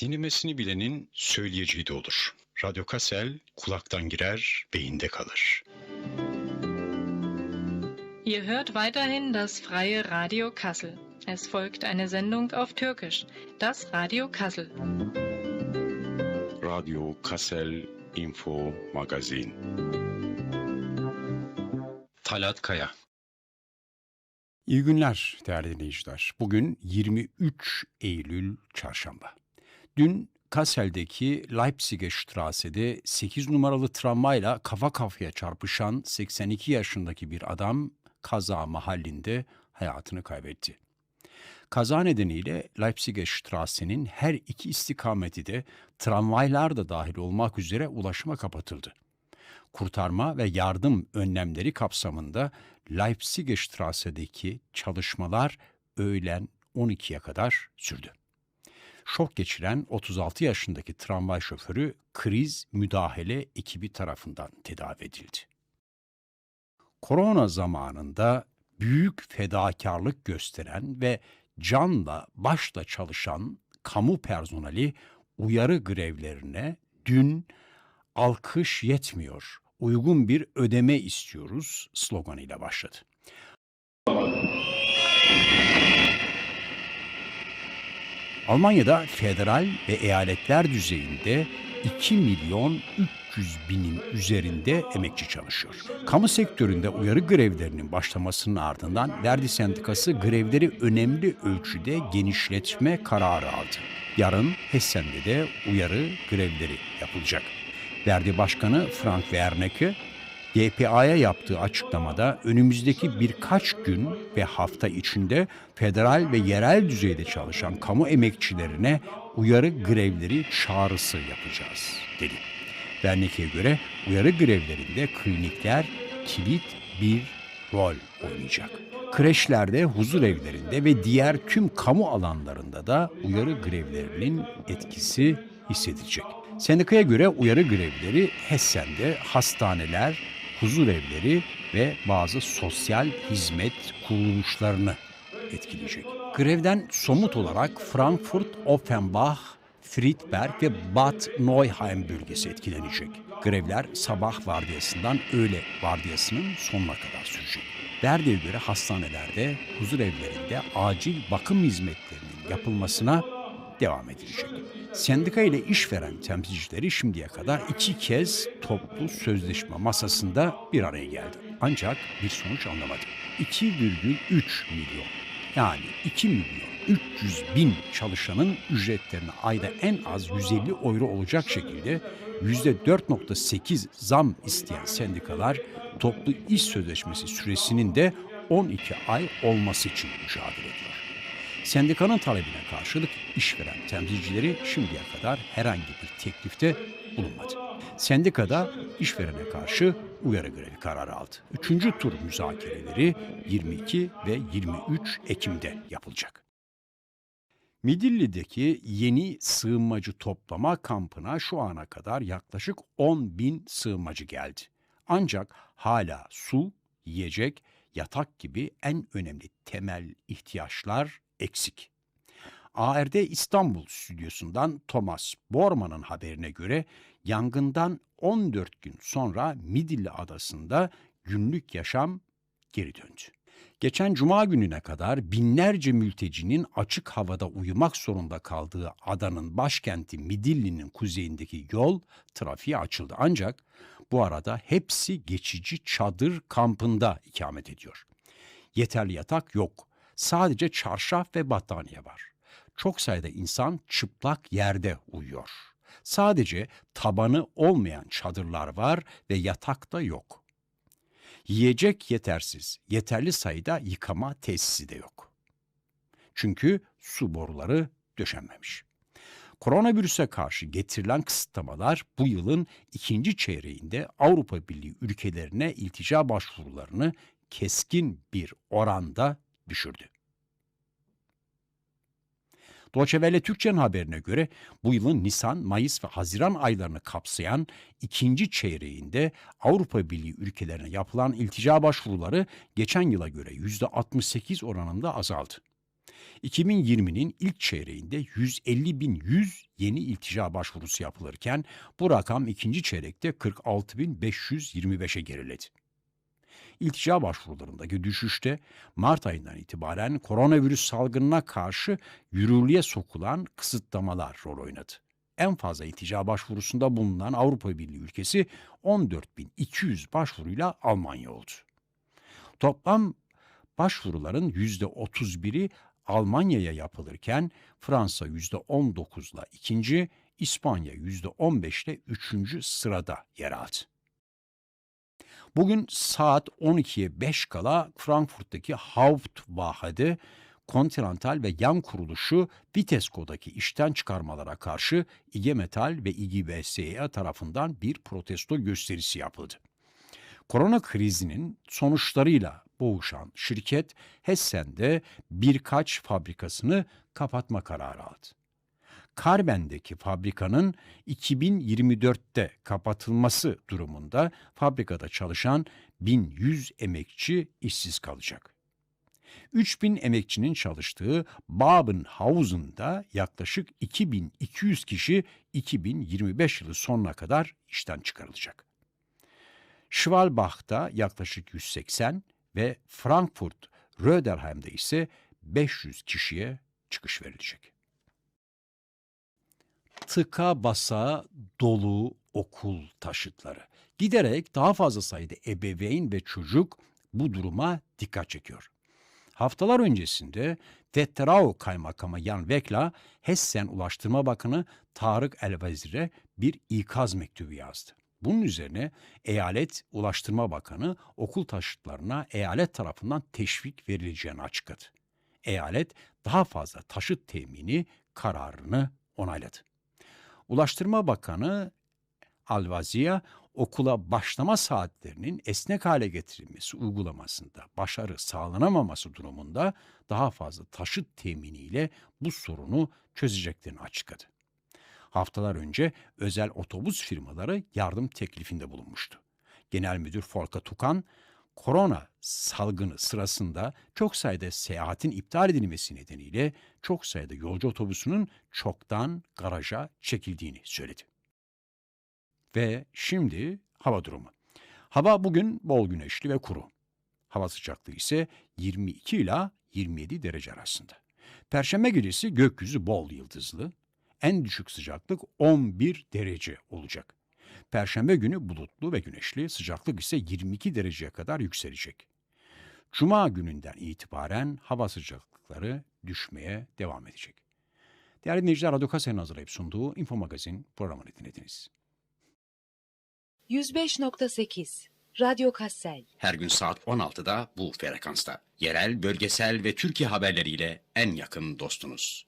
Dinlemesini bilenin söyleyeceği de olur. Radyo Kassel kulaktan girer, beyinde kalır. Ihr hört weiterhin das freie Radio Kassel. Es folgt eine Sendung auf Türkisch, das Radio Kassel. Radyo Kassel Info Magazin Talat Kaya İyi günler değerli dinleyiciler. Bugün 23 Eylül Çarşamba. Dün Kassel'deki Leipzig'e Strasse'de 8 numaralı tramvayla kafa kafaya çarpışan 82 yaşındaki bir adam kaza mahallinde hayatını kaybetti. Kaza nedeniyle Leipzig'e Strasse'nin her iki istikameti de tramvaylar da dahil olmak üzere ulaşıma kapatıldı. Kurtarma ve yardım önlemleri kapsamında Leipzig'e Strasse'deki çalışmalar öğlen 12'ye kadar sürdü. Şok geçiren 36 yaşındaki tramvay şoförü kriz müdahale ekibi tarafından tedavi edildi. Korona zamanında büyük fedakarlık gösteren ve canla başla çalışan kamu personeli uyarı grevlerine dün alkış yetmiyor, uygun bir ödeme istiyoruz sloganıyla başladı. Almanya'da federal ve eyaletler düzeyinde 2 milyon 300 binin üzerinde emekçi çalışıyor. Kamu sektöründe uyarı grevlerinin başlamasının ardından Verdi Sendikası grevleri önemli ölçüde genişletme kararı aldı. Yarın Hessen'de de uyarı grevleri yapılacak. Verdi Başkanı Frank Wernicke, DPA'ya yaptığı açıklamada önümüzdeki birkaç gün ve hafta içinde federal ve yerel düzeyde çalışan kamu emekçilerine uyarı grevleri çağrısı yapacağız dedi. Wernicke'ye göre uyarı grevlerinde klinikler kilit bir rol oynayacak. Kreşlerde, huzur evlerinde ve diğer tüm kamu alanlarında da uyarı grevlerinin etkisi hissedilecek. Sendikaya göre uyarı grevleri Hessen'de hastaneler, huzur evleri ve bazı sosyal hizmet kuruluşlarını etkileyecek. Grevden somut olarak Frankfurt, Offenbach, Friedberg ve Bad Neuheim bölgesi etkilenecek. Grevler sabah vardiyasından öğle vardiyasının sonuna kadar sürecek. Verdi'ye göre hastanelerde, huzur evlerinde acil bakım hizmetlerinin yapılmasına devam edilecek. Sendika ile işveren temsilcileri şimdiye kadar iki kez toplu sözleşme masasında bir araya geldi. Ancak bir sonuç alınamadı. 2,3 milyon yani 2 milyon 300 bin çalışanın ücretlerine ayda en az 150 euro olacak şekilde %4.8 zam isteyen sendikalar toplu iş sözleşmesi süresinin de 12 ay olması için mücadele ediyor. Sendikanın talebine karşılık işveren temsilcileri şimdiye kadar herhangi bir teklifte bulunmadı. Sendikada işverene karşı uyarı grevi kararı aldı. Üçüncü tur müzakereleri 22 ve 23 Ekim'de yapılacak. Midilli'deki yeni sığınmacı toplama kampına şu ana kadar yaklaşık 10 bin sığınmacı geldi. Ancak hala su, yiyecek, yatak gibi en önemli temel ihtiyaçlar eksik. ARD İstanbul stüdyosundan Thomas Borman'ın haberine göre yangından 14 gün sonra Midilli Adası'nda günlük yaşam geri döndü. Geçen cuma gününe kadar binlerce mültecinin açık havada uyumak zorunda kaldığı adanın başkenti Midilli'nin kuzeyindeki yol trafiğe açıldı. Ancak bu arada hepsi geçici çadır kampında ikamet ediyor. Yeterli yatak yok. Sadece çarşaf ve battaniye var. Çok sayıda insan çıplak yerde uyuyor. Sadece tabanı olmayan çadırlar var ve yatak da yok. Yiyecek yetersiz, yeterli sayıda yıkama tesisi de yok. Çünkü su boruları döşenmemiş. Koronavirüse karşı getirilen kısıtlamalar bu yılın ikinci çeyreğinde Avrupa Birliği ülkelerine iltica başvurularını keskin bir oranda düşürdü. Welle Türkçe'nin haberine göre bu yılın Nisan, Mayıs ve Haziran aylarını kapsayan ikinci çeyreğinde Avrupa Birliği ülkelerine yapılan iltica başvuruları geçen yıla göre %68 oranında azaldı. 2020'nin ilk çeyreğinde 150.100 yeni iltica başvurusu yapılırken bu rakam ikinci çeyrekte 46.525'e geriledi. İltica başvurularındaki düşüşte Mart ayından itibaren koronavirüs salgınına karşı yürürlüğe sokulan kısıtlamalar rol oynadı. En fazla iltica başvurusunda bulunan Avrupa Birliği ülkesi 14.200 başvuruyla Almanya oldu. Toplam başvuruların %31'i Almanya'ya yapılırken Fransa %19'la ikinci, İspanya %15'le üçüncü sırada yer aldı. Bugün saat 12'ye 5 kala Frankfurt'taki Hauptwaha'da Continental ve yan kuruluşu Vitesco'daki işten çıkarmalara karşı IG Metall ve IGBSE tarafından bir protesto gösterisi yapıldı. Korona krizinin sonuçlarıyla boğuşan şirket Hessen'de birkaç fabrikasını kapatma kararı aldı. Karben'deki fabrikanın 2024'te kapatılması durumunda fabrikada çalışan 1100 emekçi işsiz kalacak. 3000 emekçinin çalıştığı Babenhausen'da yaklaşık 2200 kişi 2025 yılı sonuna kadar işten çıkarılacak. Schwalbach'ta yaklaşık 180 ve Frankfurt Röderheim'de ise 500 kişiye çıkış verilecek. Tıka basa dolu okul taşıtları. Giderek daha fazla sayıda ebeveyn ve çocuk bu duruma dikkat çekiyor. Haftalar öncesinde Tetterau Kaymakamı Jan Vekla, Hessen Ulaştırma Bakanı Tarık Elvezir'e bir ikaz mektubu yazdı. Bunun üzerine Eyalet Ulaştırma Bakanı okul taşıtlarına eyalet tarafından teşvik verileceğini açıkladı. Eyalet daha fazla taşıt temini kararını onayladı. Ulaştırma Bakanı Alvazia okula başlama saatlerinin esnek hale getirilmesi uygulamasında başarı sağlanamaması durumunda daha fazla taşıt teminiyle bu sorunu çözeceklerini açıkladı. Haftalar önce özel otobüs firmaları yardım teklifinde bulunmuştu. Genel Müdür Folka Tukan, korona salgını sırasında çok sayıda seyahatin iptal edilmesi nedeniyle çok sayıda yolcu otobüsünün çoktan garaja çekildiğini söyledi. Ve şimdi hava durumu. Hava bugün bol güneşli ve kuru. Hava sıcaklığı ise 22 ila 27 derece arasında. Perşembe gecesi gökyüzü bol yıldızlı. En düşük sıcaklık 11 derece olacak. Perşembe günü bulutlu ve güneşli, sıcaklık ise 22 dereceye kadar yükselecek. Cuma gününden itibaren hava sıcaklıkları düşmeye devam edecek. Değerli dinleyiciler, Radyo Kase'nin hazırlayıp sunduğu Info Magazin programını dinlediniz. 105.8 Radyo Kassel Her gün saat 16'da bu frekansta. Yerel, bölgesel ve Türkiye haberleriyle en yakın dostunuz.